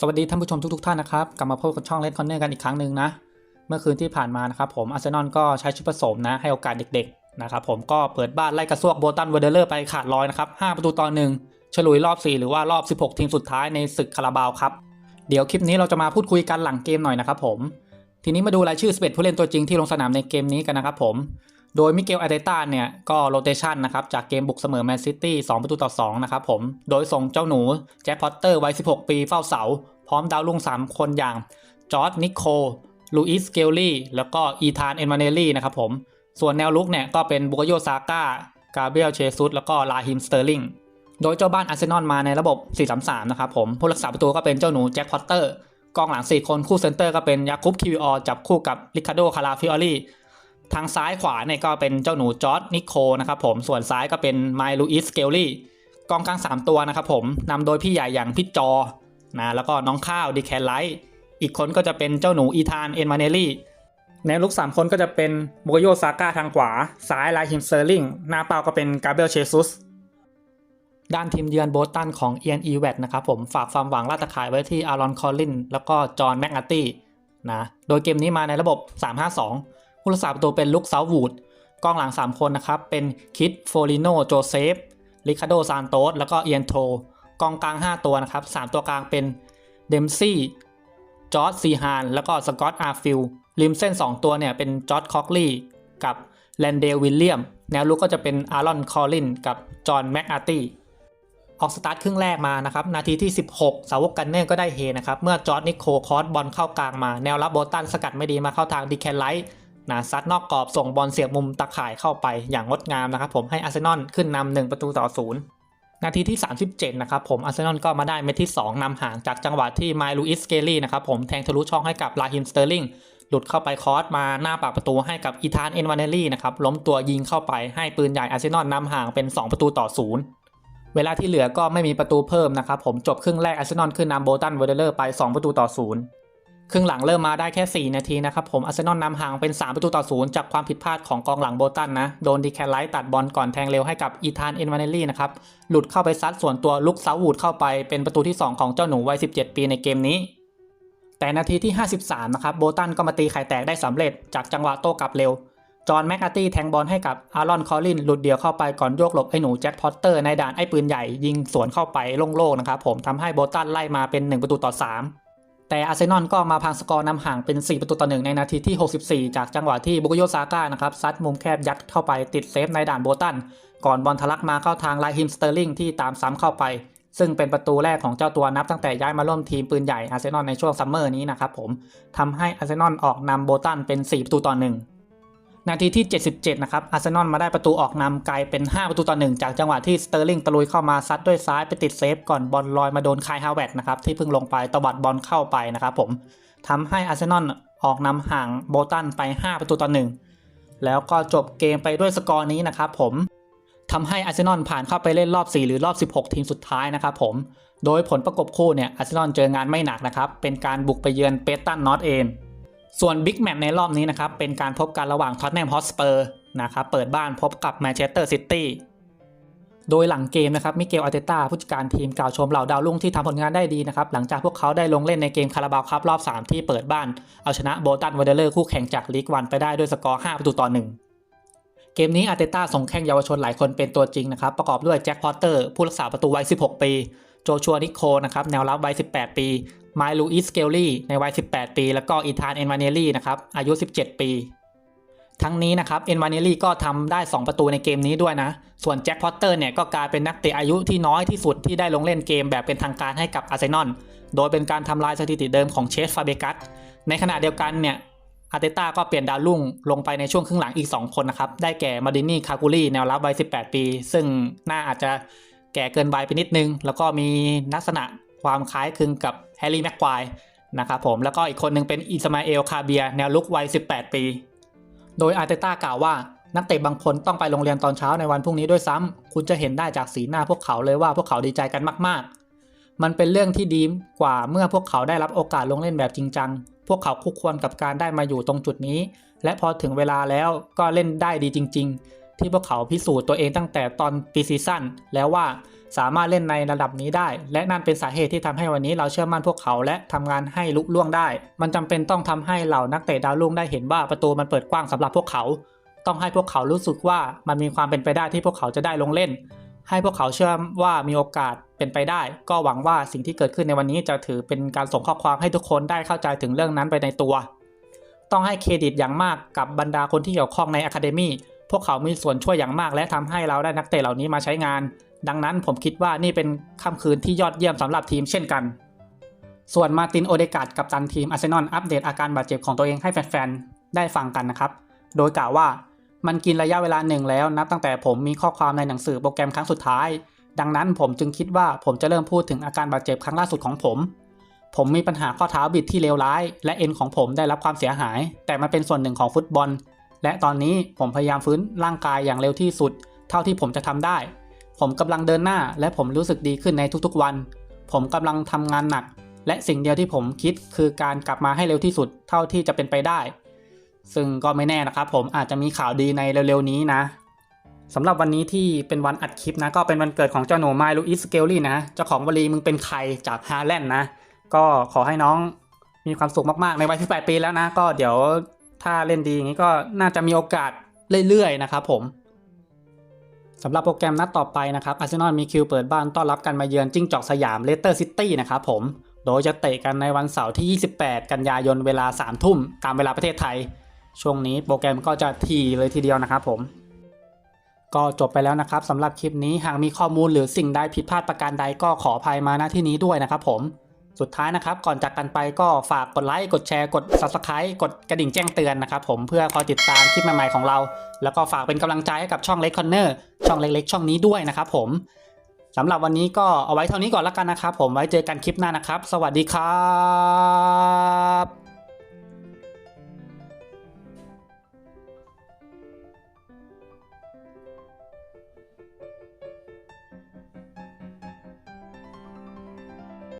สวัสดีท่านผู้ชมทุกๆท่านนะครับ กลับมาพบกับช่องเลดคอนเนอร์กันอีกครั้งหนึ่งนะ เมื่อคืนที่ผ่านมานะครับผมอาร์เซนอลก็ใช้ชุดผสมนะ ให้โอกาสเด็กๆนะครับผมก็เปิดบ้านไล่กระซวกโบตันเวเดอร์ไปขาดลอยนะครับ5ประตูต่อหนึ่งฉลุยรอบ 4 หรือว่ารอบ 16 ทีมสุดท้ายในศึกคาราบาวครับ เดี๋ยวคลิปนี้เราจะมาพูดคุยกันหลังเกมหน่อยนะครับผม ทีนี้มาดูรายชื่อ 11 ผู้เล่นตัวจริงที่ลงสนามในเกมนี้กันนะครับผม โดยมิเกลอาเดต้าเนี่ยก็โรเตชันนะครับจากเกมบุกเสมอแมนซิตี้2ประตูต่อ2นะครับผม โดยส่งเจ้าหนูแจ็คพอตเตอร์วัย 16 ปีเฝ้าเสา พร้อมดาวรุ่ง 3 คนอย่างจอร์ดนิโคลลูอิสเกลลี่แล้วก็อีธานเอ็นมาเนลลี่นะครับผม ส่วนแนวลุกเนี่ยก็เป็นบุกโยซาก้ากาเบรียลเชซุสแล้วก็ลาฮิมสเตอร์ลิงโดยเจ้าบ้านอาร์เซนอลมาในระบบ 4-3-3 นะครับผม ผู้รักษาประตูก็เป็นเจ้าหนูแจ็คพอตเตอร์กองหลัง 4 คนคู่เซนเตอร์ก็เป็นยาคุบคิวอจับคู่กับริคาโดคาราฟิออลี่ ทางซ้ายขวาเนี่ยก็เป็นเจ้าหนูจอร์ดนิโคนะครับผมส่วนซ้ายก็เป็นไมลูอิสเกลลี่กองกลาง 3 ตัวนะครับผมนำโดยพี่ใหญ่อย่างพี่จอนะแล้วก็น้องข้าวดีแคนไลท์อีกคนก็จะเป็นเจ้าหนูอีธานเอ็นมาเนลลี่ในลุก3 คนก็จะเป็นโมโกโยซาก้าทางขวา ซ้ายไลฮิมเซอร์ลิงหน้าเป้าก็เป็นกาเบรียลเชซุสด้านทีมเยือนโบสตันของเอียนอีเวตนะครับผมฝากความหวังลาตะขายไว้ที่อารอนคอลลินแล้วก็จอห์นแมกนาตี้นะโดยเกมนี้มาในระบบ 3-5-2 ผู้รักษาประตูเป็นลุคเซาวูดกองหลัง 3 คนนะครับ เป็นคิดโฟลิโนโจเซฟริคาโดซานโตสแล้วก็เอียนโทกองกลาง 5 ตัวนะครับ 3 ตัวกลางเป็นเดมซี่จอร์ดซีฮานแล้วก็สกอตอาร์ฟิลริมเส้น 2 ตัวเนี่ยเป็นจอร์ดคอกลี่กับแลนเดลวิลเลียม แนวลุกก็จะเป็นอารอนคอลลินกับจอห์นแมกอาร์ตี้ออกสตาร์ทครึ่งแรกมานะครับ นาทีที่ 16 สาวกกันเนอร์ก็ได้เฮนะครับ เมื่อจอร์ดนิโคคอสบอลเข้ากลางมา แนวรับโบตันสกัดไม่ดีมาเข้าทางดีแคนไลท์ นะซัดนอกกรอบส่งบอลเสียบมุมตะข่ายเข้าไปอย่างงดงามนะครับผมให้อาร์เซนอลขึ้นนำหนึ่งประตูต่อศูนย์นาทีที่ 37 นะครับผมอาร์เซนอลก็มาได้เม็ดที่ 2นำห่างจากจังหวะที่ไมลูอิสเกลลี่นะครับผมแทงทะลุช่องให้กับลาฮิมสเตอร์ลิงหลุดเข้าไปคอสมาหน้าปากประตูให้กับอีธานเอ็นวานเนลลี่นะครับล้มตัวยิงเข้าไปให้ปืนใหญ่อาร์เซนอลนำห่างเป็น 2 ประตูต่อศูนย์เวลาที่เหลือก็ไม่มีประตูเพิ่มนะครับผมจบครึ่งแรกอาร์เซนอลขึ้นนำโบตันเวเดอร์ไป 2 ประตูต่อศูนย์ ครึ่งหลังเริ่มมาได้แค่ 4 นาทีนะครับผมอาร์เซนอลนำห่างเป็น 3 ประตูต่อศูนย์จากความผิดพลาดของกองหลังโบตันนะ โดนดีแคลไลท์ตัดบอลก่อนแทงเร็วให้กับอีธานเอ็นวานเนลลี่นะครับ หลุดเข้าไปซัดส่วนตัวลุกเซาวูดเข้าไปเป็นประตูที่ 2 ของเจ้าหนูวัย 17 ปีในเกมนี้ แต่นาทีที่ 53 นะครับโบตันก็มาตีไข่แตกได้สำเร็จจากจังหวะโต้กลับเร็ว จอห์นแมกนาร์ตี้แทงบอลให้กับอารอนคอลลินหลุดเดี่ยวเข้าไปก่อนโยกหลบไอ้หนูแจ็คพอตเตอร์ในด่านไอ้ปืนใหญ่ยิงสวนเข้าไปโล่งๆนะครับผมทำให้โบตันไล่มาเป็น 1 ประตูต่อ 3 แต่อาร์เซนอลก็มาพังสกอร์นำห่างเป็น 4 ประตูต่อ1ในนาทีที่ 64 จากจังหวะที่บุกโยซาก้านะครับซัดมุมแคบยัดเข้าไปติดเซฟในด่านโบตัน ก่อนบอลทะลักมาเข้าทางไลฮิมสเตอร์ลิงที่ตามซ้ำเข้าไป ซึ่งเป็นประตูแรกของเจ้าตัวนับตั้งแต่ย้ายมาร่วมทีมปืนใหญ่อาร์เซนอลในช่วงซัมเมอร์นี้นะครับผมทำให้อาร์เซนอลออกนำโบตันเป็น 4 ประตูต่อ1น นาทีที่ 77 นะครับ อาร์เซนอลมาได้ประตูออกนำไกลเป็น 5 ประตูต่อ 1 จากจังหวะที่สเตอร์ลิงตะลุยเข้ามาซัดด้วยซ้ายไปติดเซฟก่อนบอลลอยมาโดนคายฮาวเวตนะครับที่เพิ่งลงไปตวัดบอลเข้าไปนะครับผมทำให้อาร์เซนอลออกนำห่างโบตันไป 5 ประตูต่อ 1 แล้วก็จบเกมไปด้วยสกอร์นี้นะครับผมทำให้อาร์เซนอลผ่านเข้าไปเล่นรอบ 4 หรือรอบ 16 ทีมสุดท้ายนะครับผม โดยผลประกบคู่เนี่ยอาร์เซนอลเจองานไม่หนักนะครับ เป็นการบุกไปเยือนเปตันนอตเอน ส่วนบิ๊กแมตช์ในรอบนี้นะครับ เป็นการพบกันระหว่างท็อตแนมฮอสเปอร์นะครับเปิดบ้านพบกับแมนเชสเตอร์ซิตี้โดยหลังเกมนะครับมิเกลอาร์เตต้าผู้จัดการทีมกล่าวชมเหล่าดาวรุ่งที่ทำผลงานได้ดีนะครับ หลังจากพวกเขาได้ลงเล่นในเกมคาราบาวครับรอบ 3 ที่เปิดบ้าน เอาชนะโบตันวอเดเลอร์คู่แข่งจากลีกวันไปได้ด้วยสกอร์ 5 ประตูต่อ 1 เกมนี้อาร์เตต้าส่งแข่งเยาวชนหลายคนเป็นตัวจริงนะครับ ประกอบด้วยแจ็คพอตเตอร์ผู้รักษาประตูวัย 16 ปี โจชัวนิโคนะครับแนวรับวัย 18 ปี ไมลูอิสเกลลี่ในวัย 18 ปี แล้วก็อีธานเอ็นวานเนลี่นะครับอายุ 17 ปี ทั้งนี้นะครับเอ็นวานเนลี่ก็ทำได้ 2 ประตูในเกมนี้ด้วยนะ ส่วนแจ็คพอตเตอร์เนี่ยก็กลายเป็นนักเตะอายุที่น้อยที่สุดที่ได้ลงเล่นเกมแบบเป็นทางการให้กับอาร์เซนอลโดยเป็นการทำลายสถิติเดิมของเชสฟาเบกัสในขณะเดียวกันเนี่ยอาร์เตต้าก็เปลี่ยนดาวรุ่งลงไปในช่วงครึ่งหลังอีก 2 คนนะครับ ได้แก่มาดินี่คาคูลี่แนวรับวัย 18 ปี ซึ่งน่าอาจจะแก่เกินวัยไปนิดนึง แล้วก็มีลักษณะ ความคล้ายคลึงกับแฮร์รี่แม็กควายนะครับผมแล้วก็อีกคนหนึงเป็นอิสมาเอลคาเบียแนวลุกวัย 18 ปี โดยอาร์เตต้ากล่าวว่านักเตะบางคนต้องไปโรงเรียนตอนเช้าในวันพรุ่งนี้ด้วยซ้ำคุณจะเห็นได้จากสีหน้าพวกเขาเลยว่าพวกเขาดีใจกันมากๆ มันเป็นเรื่องที่ดีกว่าเมื่อพวกเขาได้รับโอกาสลงเล่นแบบจริงจัง พวกเขาคู่ควรกับการได้มาอยู่ตรงจุดนี้ และพอถึงเวลาแล้วก็เล่นได้ดีจริง ๆ ที่พวกเขาพิสูจน์ตัวเองตั้งแต่ตอนปีซีซั่นแล้วว่า สามารถเล่นในระดับนี้ได้ และนั่นเป็นสาเหตุที่ทำให้วันนี้เราเชื่อมั่นพวกเขาและทำงานให้ลุล่วงได้ มันจำเป็นต้องทำให้เหล่านักเตะดาวรุ่งได้เห็นว่าประตูมันเปิดกว้างสำหรับพวกเขา ต้องให้พวกเขารู้สึกว่ามันมีความเป็นไปได้ที่พวกเขาจะได้ลงเล่น ให้พวกเขาเชื่อว่ามีโอกาสเป็นไปได้ ก็หวังว่าสิ่งที่เกิดขึ้นในวันนี้จะถือเป็นการส่งข้อความให้ทุกคนได้เข้าใจถึงเรื่องนั้นไปในตัว ต้องให้เครดิตอย่างมากกับบรรดาคนที่เกี่ยวข้องในอะคาเดมี่พวกเขามีส่วนช่วยอย่างมากและทำให้เราได้นักเตะเหล่านี้มาใช้งาน ดังนั้นผมคิดว่านี่เป็นค่ำคืนที่ยอดเยี่ยมสำหรับทีมเช่นกัน ส่วนมาตินโอเดกาดกับตันทีมอาร์เซนอลอัปเดตอาการบาดเจ็บของตัวเองให้แฟนๆ ได้ฟังกันนะครับ โดยกล่าวว่ามันกินระยะเวลาหนึ่งแล้วนับตั้งแต่ผมมีข้อความในหนังสือโปรแกรมครั้งสุดท้าย ดังนั้นผมจึงคิดว่าผมจะเริ่มพูดถึงอาการบาดเจ็บครั้งล่าสุดของผม ผมมีปัญหาข้อเท้าบิดที่เลวร้าย และเอ็นของผมได้รับความเสียหาย แต่มันเป็นส่วนหนึ่งของฟุตบอล และตอนนี้ผมพยายามฟื้นร่างกายอย่างเร็วที่สุด เท่าที่ผมจะทำได้ ผมกำลังเดินหน้าและผมรู้สึกดีขึ้นในทุกๆวัน ผมกำลังทำงานหนัก และสิ่งเดียวที่ผมคิดคือการกลับมาให้เร็วที่สุดเท่าที่จะเป็นไปได้ ซึ่งก็ไม่แน่นะครับ ผมอาจจะมีข่าวดีในเร็วๆนี้นะสำหรับวันนี้ที่เป็นวันอัดคลิปนะก็เป็นวันเกิดของเจ้าหนูไมลูอิสเกลลี่นะเจ้าของวลีมึงเป็นใครจากฮาแลนด์นะ ก็ขอให้น้องมีความสุขมากๆ ในวัยที่8ปีแล้วนะ ก็เดี๋ยวถ้าเล่นดีอย่างนี้ก็น่าจะมีโอกาสเรื่อยๆนะครับผม สำหรับโปรแกรมนัดต่อไปนะครับอาร์เซนอลมีคิวเปิดบ้านต้อนรับการมาเยือนจิ้งจอกสยามเลสเตอร์ซิตี้นะครับผม โดยจะเตะกันในวันเสาร์ที่ 28 กันยายนเวลา 3 ทุ่มตามเวลาประเทศไทย ช่วงนี้โปรแกรมก็จะทีเลยทีเดียวนะครับผม ก็จบไปแล้วนะครับสำหรับคลิปนี้หากมีข้อมูลหรือสิ่งใดผิดพลาดประการใดก็ขออภัยมาณที่นี้ด้วยนะครับผม สุดท้ายนะครับก่อนจากกันไปก็ฝากกดไลค์กดแชร์กด Subscribe กดกระดิ่งแจ้งเตือนนะครับผมเพื่อคอยติดตามคลิปใหม่ๆของเรา แล้วก็ฝากเป็นกำลังใจให้กับช่องเล็กคอนเนอร์ ช่องเล็ก ๆ ช่องนี้ด้วยนะครับผมสำหรับวันนี้ก็เอาไว้เท่านี้ก่อนแล้วกันนะครับผมไว้เจอกันคลิปหน้านะครับ สวัสดีครับ